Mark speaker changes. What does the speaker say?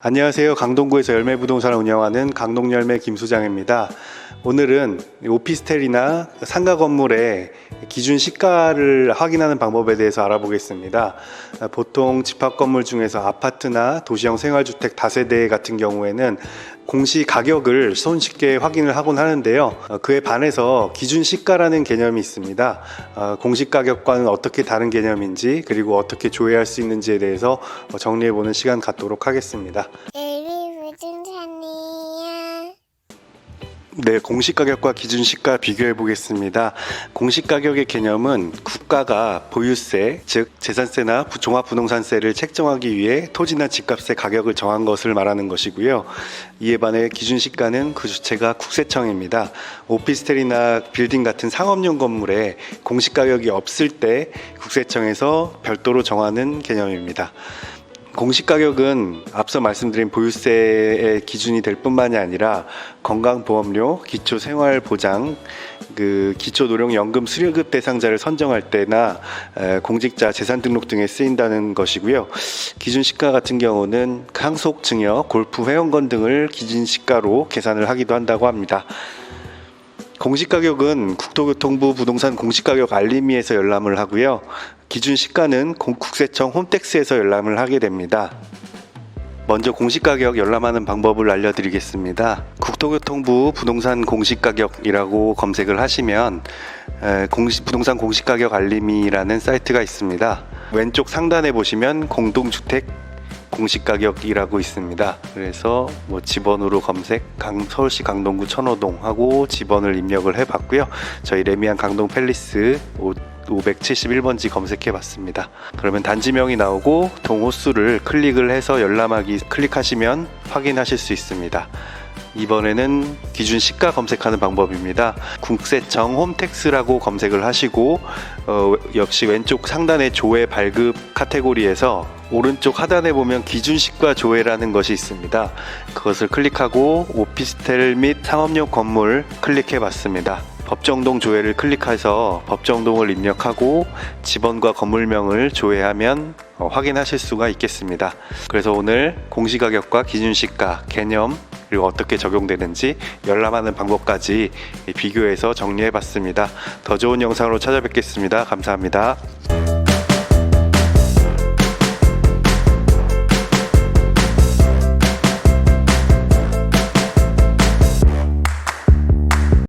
Speaker 1: 안녕하세요. 강동구에서 열매 부동산을 운영하는 강동열매 김수장입니다. 오늘은 오피스텔이나 상가 건물의 기준 시가를 확인하는 방법에 대해서 알아보겠습니다. 보통 집합 건물 중에서 아파트나 도시형 생활주택 다세대 같은 경우에는 공시 가격을 손쉽게 확인을 하곤 하는데요. 어, 그에 반해서 기준 시가라는 개념이 있습니다. 어, 공시 가격과는 어떻게 다른 개념인지 그리고 어떻게 조회할 수 있는지에 대해서 어, 정리해 보는 시간 갖도록 하겠습니다. 네, 공시 가격과 기준 시가 비교해 보겠습니다. 공시 가격의 개념은 국가가 보유세, 즉 재산세나 부- 종합 부동산세를 책정하기 위해 토지나 집값의 가격을 정한 것을 말하는 것이고요. 이에 반해 기준 시가는 그 주체가 국세청입니다. 오피스텔이나 빌딩 같은 상업용 건물에 공시 가격이 없을 때 국세청에서 별도로 정하는 개념입니다. 공시 가격은 앞서 말씀드린 보유세의 기준이 될 뿐만이 아니라 건강보험료, 기초 생활보장, 그 기초 노령연금 수료급 대상자를 선정할 때나 에, 공직자 재산 등록 등에 쓰인다는 것이고요. 기준 시가 같은 경우는 항속 증여, 골프 회원권 등을 기준 시가로 계산을 하기도 한다고 합니다. 공시 가격은 국토교통부 부동산 공시 가격 알림이에서 열람을 하고요. 기준 시가는 공- 국세청 홈택스에서 열람을 하게 됩니다. 먼저 공시 가격 열람하는 방법을 알려드리겠습니다. 국토교통부 부동산 공시 가격이라고 검색을 하시면 에, 공시, 부동산 공시 가격 알림이라는 사이트가 있습니다. 왼쪽 상단에 보시면 공동주택 공시 가격이라고 있습니다. 그래서 뭐 집원으로 검색 강, 서울시 강동구 천호동 하고 집원을 입력을 해봤고요. 저희 레미안 강동 팰리스 571번지 검색해 봤습니다. 그러면 단지명이 나오고 동호수를 클릭을 해서 열람하기 클릭하시면 확인하실 수 있습니다. 이번에는 기준 시가 검색하는 방법입니다. 국세청 홈택스라고 검색을 하시고 어, 역시 왼쪽 상단의 조회 발급 카테고리에서 오른쪽 하단에 보면 기준 시가 조회라는 것이 있습니다. 그것을 클릭하고 오피스텔 및 상업용 건물 클릭해 봤습니다. 법정동 조회를 클릭해서 법정동을 입력하고 집원과 건물명을 조회하면 어, 확인하실 수가 있겠습니다. 그래서 오늘 공시가격과 기준시가 개념 그리고 어떻게 적용되는지 열람하는 방법까지 비교해서 정리해 봤습니다. 더 좋은 영상으로 찾아뵙겠습니다. 감사합니다.